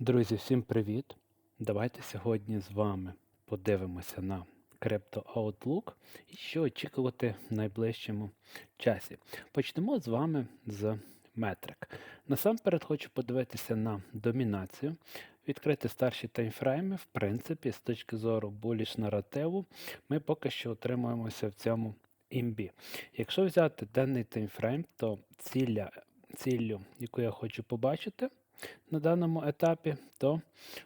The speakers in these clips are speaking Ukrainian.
Друзі, всім привіт! Давайте сьогодні з вами подивимося на Crypto Outlook і що очікувати в найближчому часі. Почнемо з вами з метрик. Насамперед хочу подивитися на домінацію, відкрити старші таймфрейми. В принципі, з точки зору буліш наративу, ми поки що утримуємося в цьому імбі. Якщо взяти денний таймфрейм, то ціля, ціллю, яку я хочу побачити, на даному етапі, то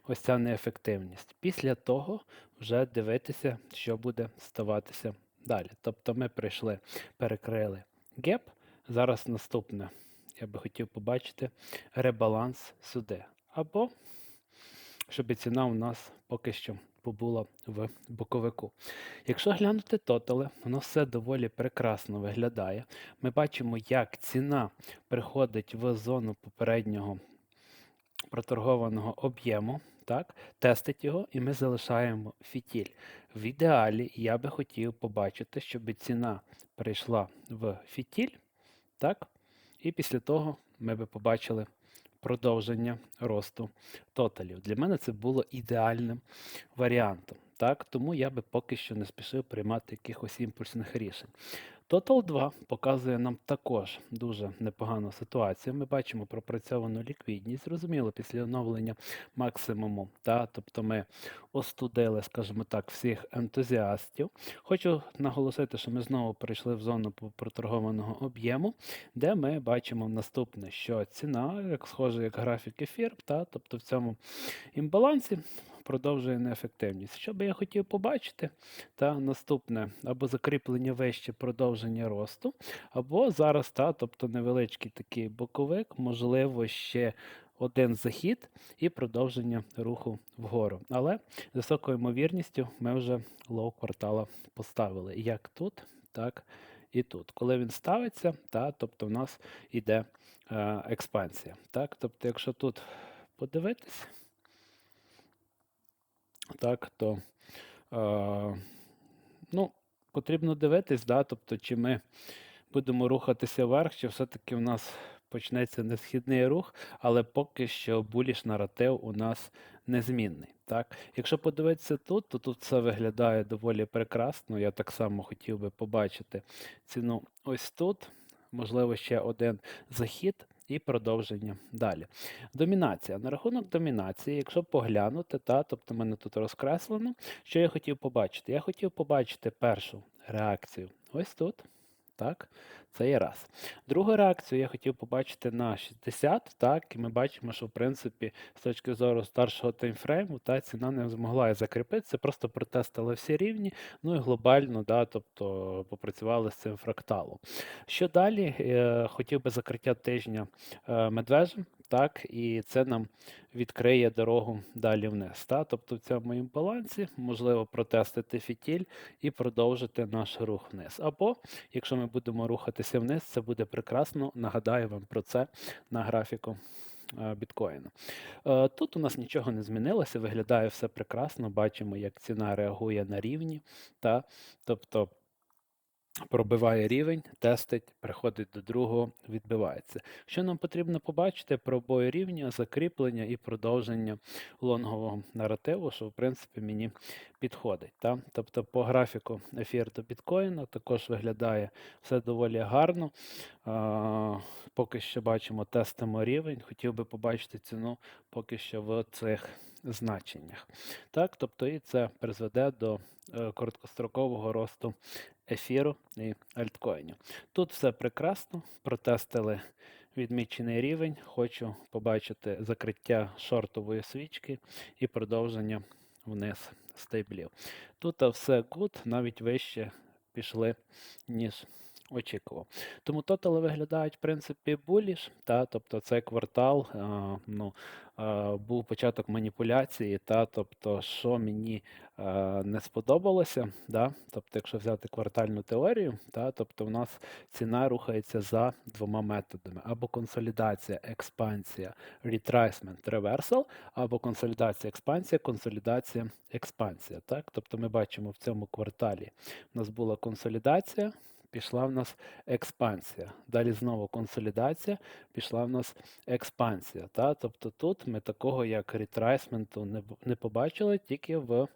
ось ця неефективність. Після того вже дивитися, що буде ставатися далі. Тобто ми прийшли, перекрили геп. Зараз наступне, я би хотів побачити ребаланс сюди. Або щоб ціна у нас поки що побула в боковику. Якщо глянути тотали, воно все доволі прекрасно виглядає. Ми бачимо, як ціна приходить в зону попереднього проторгованого об'єму, так, тестить його, і ми залишаємо фітіль. В ідеалі я би хотів побачити, щоб ціна перейшла в фітіль, так, і після того ми би побачили продовження росту тоталів. Для мене це було ідеальним варіантом. Так, Тому я би поки що не спішив приймати якихось імпульсних рішень. Total 2 показує нам також дуже непогану ситуацію. Ми бачимо пропрацьовану ліквідність, зрозуміло, після оновлення максимуму. Та, Тобто ми остудили, скажімо так, всіх ентузіастів. Хочу наголосити, що ми знову прийшли в зону проторгованого об'єму, де ми бачимо наступне, що ціна, як схоже, як графік ефір, та, тобто в цьому імбалансі продовжує неефективність. Що би я хотів побачити, та наступне або закріплення вище продовження росту, або зараз, та, тобто невеличкий такий боковик, можливо, ще один захід і продовження руху вгору. Але з високою ймовірністю ми вже лоу квартала поставили. Як тут, так і тут. Коли він ставиться, та, тобто в нас йде е, експансія. Так? Тобто, якщо тут подивитись, так, то е, ну, потрібно дивитись, да, тобто, чи ми будемо рухатися вверх, чи все-таки в нас почнеться несхідний рух, але поки що буліш наратив у нас незмінний. Так? Якщо подивитися тут, то тут все виглядає доволі прекрасно. Я так само хотів би побачити ціну ось тут. Можливо, ще один захід і продовження далі. Домінація. На рахунок домінації, якщо поглянути, та, тобто мене тут розкреслено, що я хотів побачити? Я хотів побачити першу реакцію ось тут. Так, це є раз. Другу реакцію я хотів побачити на 60, так, і ми бачимо, що в принципі з точки зору старшого таймфрейму та ціна не змогла закріпитися, просто протестили всі рівні, ну і глобально, да, тобто попрацювали з цим фракталом. Що далі? Е, хотів би закриття тижня е, медвежим, так, і це нам відкриє дорогу далі вниз. Так? Тобто в цьому імбалансі можливо протестити фітіль і продовжити наш рух вниз. Або, якщо ми будемо рухатися вниз, це буде прекрасно. Нагадаю вам про це на графіку. Е, біткоїну. Е, тут у нас нічого не змінилося, виглядає все прекрасно. Бачимо, як ціна реагує на рівні. Та? Тобто Пробиває рівень, тестить, приходить до другого, відбивається. Що нам потрібно побачити? Пробої рівня, закріплення і продовження лонгового наративу, що в принципі мені підходить. Так? Тобто по графіку ефір до біткоїна також виглядає все доволі гарно. А, Поки що бачимо, тестимо рівень. Хотів би побачити ціну поки що в цих значеннях. Так? Тобто і це призведе до е, короткострокового росту ефіру і альткоїнів. Тут все прекрасно, протестили відмічений рівень. Хочу побачити закриття шортової свічки і продовження вниз стейблів. Тут все good, навіть вище пішли, ніж очікував. Тому тотали виглядають в принципі буліш, та, тобто цей квартал а, ну, а, був початок маніпуляції, та, тобто, що мені а, не сподобалося, да, тобто, якщо взяти квартальну теорію, та, тобто в нас ціна рухається за двома методами: або консолідація, експансія, retracement, reversal, або консолідація, експансія, консолідація, експансія. Так? Тобто ми бачимо в цьому кварталі у нас була консолідація пішла в нас експансія. Далі знову консолідація, пішла в нас експансія. Та? Тобто тут ми такого як ретрайсменту не, не побачили тільки в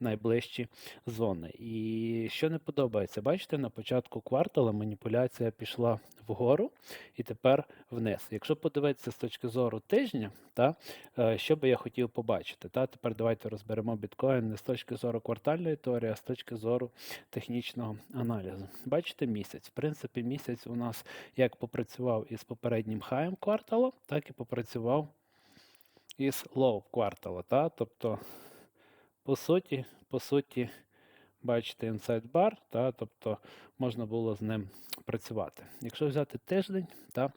найближчі зони. І що не подобається, бачите, на початку квартала маніпуляція пішла вгору і тепер вниз. Якщо подивитися з точки зору тижня, та, е, що би я хотів побачити? Та? Тепер давайте розберемо біткоін не з точки зору квартальної теорії, а з точки зору технічного аналізу. Бачите місяць. В принципі, місяць у нас як попрацював із попереднім хаєм кварталу, так і попрацював із лоу квартала. Та? Тобто, по суті, по суті, бачите inside bar, тобто можна було з ним працювати. Якщо взяти тиждень, та,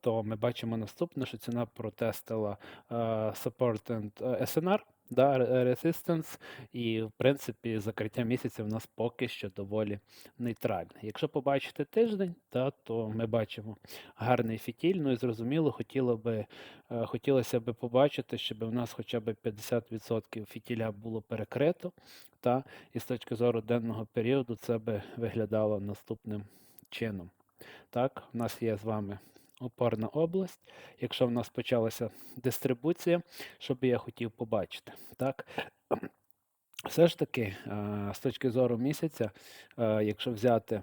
то ми бачимо наступне, що ціна протестила support and а, SNR, да, resistance, і в принципі закриття місяця в нас поки що доволі нейтральне. Якщо побачити тиждень, та, то ми бачимо гарний фітіль. Ну і зрозуміло, хотіло би, е, хотілося б побачити, щоб у нас хоча б 50% фітіля було перекрито. Та, і з точки зору денного періоду це би виглядало наступним чином. Так, в нас є з вами опорна область. Якщо в нас почалася дистрибуція, що би я хотів побачити? Так, все ж таки, з точки зору місяця, якщо взяти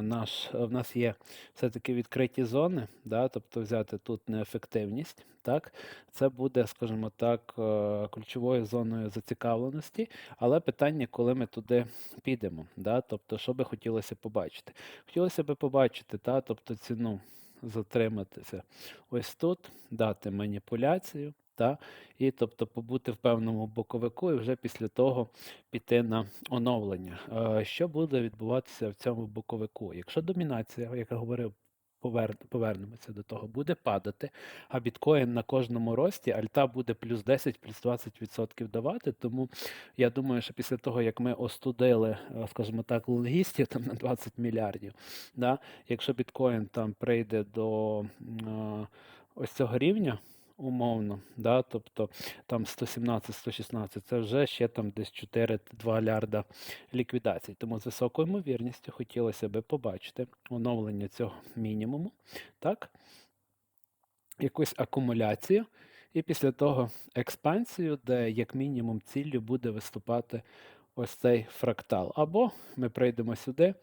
наш, в нас є все-таки відкриті зони, да, тобто взяти тут неефективність, так, це буде, скажімо так, е, ключовою зоною зацікавленості, але питання, коли ми туди підемо, да, тобто, що би хотілося побачити? Хотілося б побачити, та, тобто ціну затриматися ось тут, дати маніпуляцію, та, і тобто побути в певному боковику і вже після того піти на оновлення. Е, Що буде відбуватися в цьому боковику? Якщо домінація, як я говорив. Повернемося до того, буде падати, а біткоін на кожному рості, альта буде плюс 10, плюс 20% давати. Тому я думаю, що після того, як ми остудили, е, скажімо так, лонгістів там на 20 мільярдів, да, якщо біткоін там прийде до е, ось цього рівня умовно, да, тобто там 117-116, це вже ще там десь 4-2 лярда ліквідацій. Тому з високою ймовірністю хотілося би побачити оновлення цього мінімуму, так, якусь акумуляцію, і після того експансію, де як мінімум ціллю буде виступати ось цей фрактал. Або ми прийдемо сюди,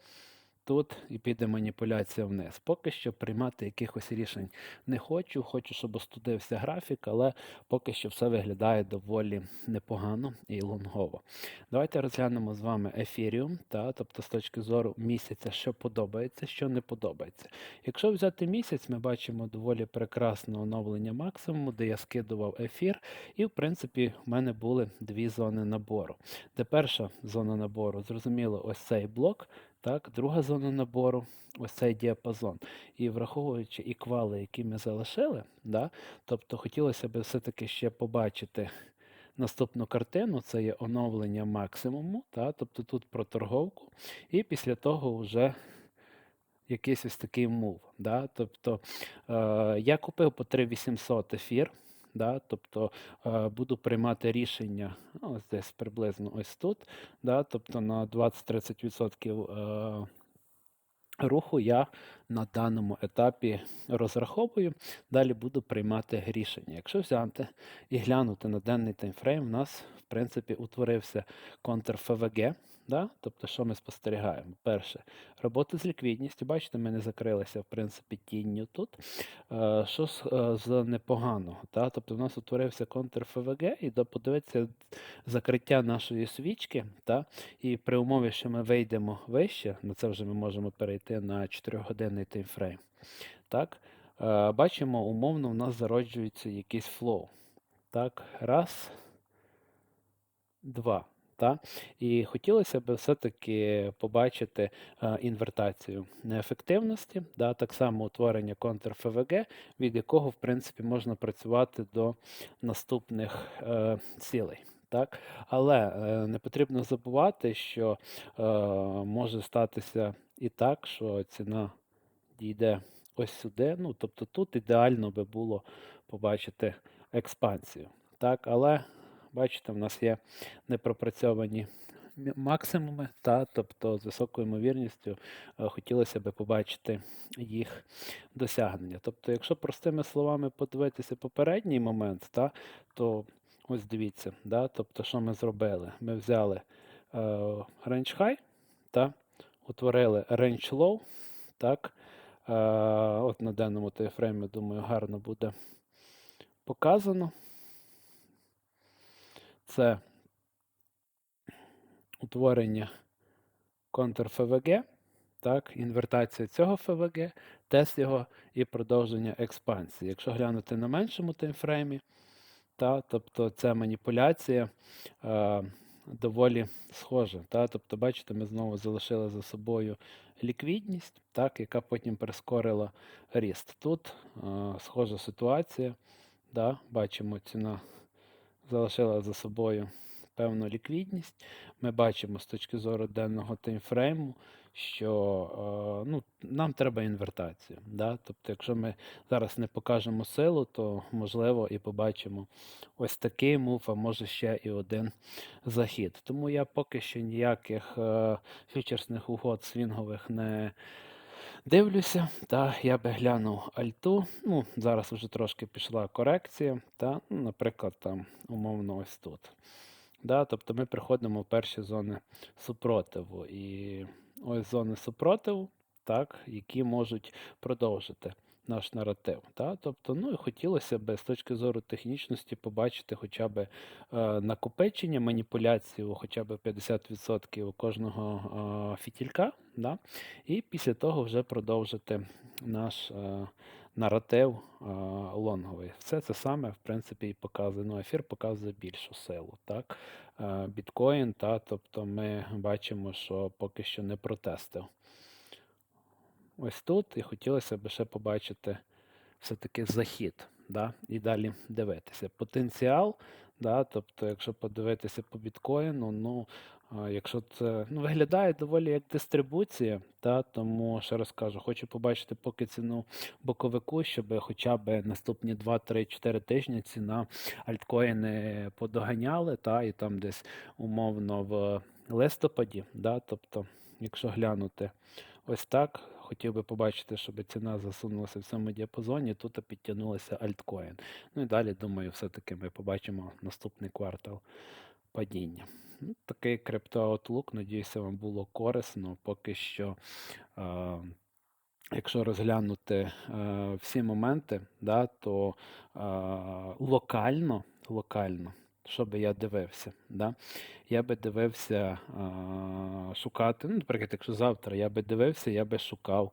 тут і піде маніпуляція вниз. Поки що приймати якихось рішень не хочу. Хочу, щоб остудився графік, але поки що все виглядає доволі непогано і лонгово. Давайте розглянемо з вами ефіріум, та, тобто з точки зору місяця, що подобається, що не подобається. Якщо взяти місяць, ми бачимо доволі прекрасне оновлення максимуму, де я скидував ефір, і в принципі в мене були дві зони набору. Де перша зона набору, зрозуміло, ось цей блок. Так, друга зона набору, ось цей діапазон. І враховуючи і квали, які ми залишили, да, тобто хотілося б все-таки ще побачити наступну картину, це є оновлення максимуму, та, тобто тут про торговку, і після того вже якийсь ось такий мув. Да, тобто е, я купив по 3800 ефір. Да, тобто е, буду приймати рішення ну, ось десь приблизно ось тут. Да, тобто на 20-30% е, руху я на даному етапі розраховую. Далі буду приймати рішення. Якщо взяти і глянути на денний таймфрейм, у нас в принципі утворився контр ФВГ. Да? Тобто, що ми спостерігаємо? Перше, робота з ліквідністю. Бачите, ми не закрилися в принципі тінню тут. Е, Що з, е, непоганого? Та? Тобто у нас утворився контр ФВГ, і подивитися закриття нашої свічки. Та? І при умові, що ми вийдемо вище, на це вже ми можемо перейти на 4-годинний таймфрейм. Так? Е, Бачимо, умовно, у нас зароджується якийсь флоу. Так, раз, два. Та? І хотілося б все-таки побачити е, інвертацію неефективності, да? так само утворення контр ФВГ, від якого, в принципі, можна працювати до наступних е, цілей. Так? Але е, не потрібно забувати, що е, може статися і так, що ціна дійде ось сюди. Ну, тобто тут ідеально би було побачити експансію. Так? Але бачите, в нас є непропрацьовані максимуми, та, тобто з високою ймовірністю е, хотілося б побачити їх досягнення. Тобто, якщо простими словами подивитися попередній момент, та, то ось дивіться, да, тобто, що ми зробили? Ми взяли е, range high, та, утворили range low, так, е, от на даному тайфреймі, думаю, гарно буде показано. Це утворення контур ФВГ, так, інвертація цього ФВГ, тест його і продовження експансії. Якщо глянути на меншому таймфреймі, та, тобто ця маніпуляція е, доволі схожа. Та, тобто, бачите, ми знову залишили за собою ліквідність, так, яка потім прискорила ріст. Тут е, схожа ситуація. Да, бачимо, ціна залишила за собою певну ліквідність. Ми бачимо з точки зору денного таймфрейму, що е, ну, нам треба інвертація. Да? Тобто, якщо ми зараз не покажемо силу, то можливо і побачимо ось такий мув, а може ще і один захід. Тому я поки що ніяких е, фьючерсних угод свінгових не дивлюся. Та я би глянув альту. Ну, зараз вже трошки пішла корекція. Та, ну, наприклад, там умовно ось тут. Да, тобто ми приходимо в перші зони супротиву. І ось зони супротиву, так, які можуть продовжити наш наратив. Та? Тобто, ну і хотілося б з точки зору технічності побачити хоча б е, накопичення, маніпуляцію хоча б 50% у кожного е, фітілька. Да? І після того вже продовжити наш е, наратив лонговий. Все це саме, в принципі, і показує. Ну, ефір показує більшу силу. Так? Біткоін, та, тобто ми бачимо, що поки що не протестив. Ось тут, і хотілося б ще побачити все-таки захід, да, і далі дивитися. Потенціал, да, тобто, якщо подивитися по біткоїну, ну, якщо це ну, виглядає доволі як дистрибуція, та, тому ще раз кажу, хочу побачити поки ціну боковику, щоб хоча б наступні 2, 3, 4 тижні ціна альткоїни подоганяли, та, і там десь умовно в листопаді, да, тобто, якщо глянути ось так, хотів би побачити, щоб ціна засунулася в цьому діапазоні, тут підтягнулася альткоін. Ну і далі, думаю, все-таки ми побачимо наступний квартал падіння. Ну, Такий криптооутлук, надіюся, вам було корисно. Поки що, е, якщо розглянути е, всі моменти, да, то е, локально, локально, що би я дивився, да, я би дивився а, шукати. Ну, наприклад, якщо завтра я би дивився, я би шукав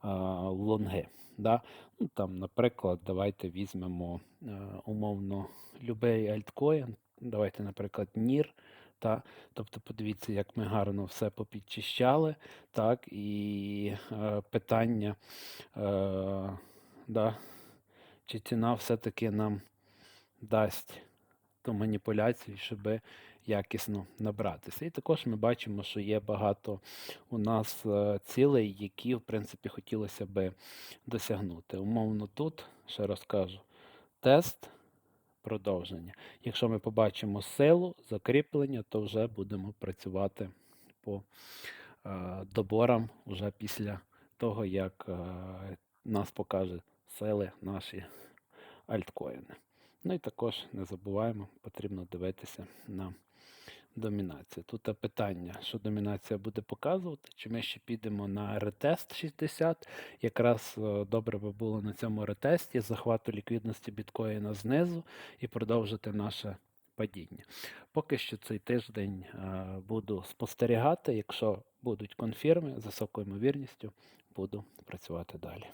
а, лонги. Да? Ну, там, Наприклад, давайте візьмемо а, умовно любий альткоін. Давайте, наприклад, NIR. Та? Тобто, подивіться, як ми гарно все попідчищали. Так? І е, питання, е, да, чи ціна все-таки нам дасть ту маніпуляцію, щоб якісно набратися. І також ми бачимо, що є багато у нас е, цілей, які, в принципі, хотілося би досягнути. Умовно, тут, ще розкажу, тест. Продовження. Якщо ми побачимо силу, закріплення, то вже будемо працювати по е, доборам вже після того, як е, нас покаже сили наші альткоїни. Ну і також не забуваємо, потрібно дивитися на домінацію. Тут питання, що домінація буде показувати, чи ми ще підемо на ретест 60. Якраз е, добре би було на цьому ретесті захвату ліквідності біткоїна знизу і продовжити наше падіння. Поки що цей тиждень е, буду спостерігати. Якщо будуть конфірми з високою ймовірністю, буду працювати далі.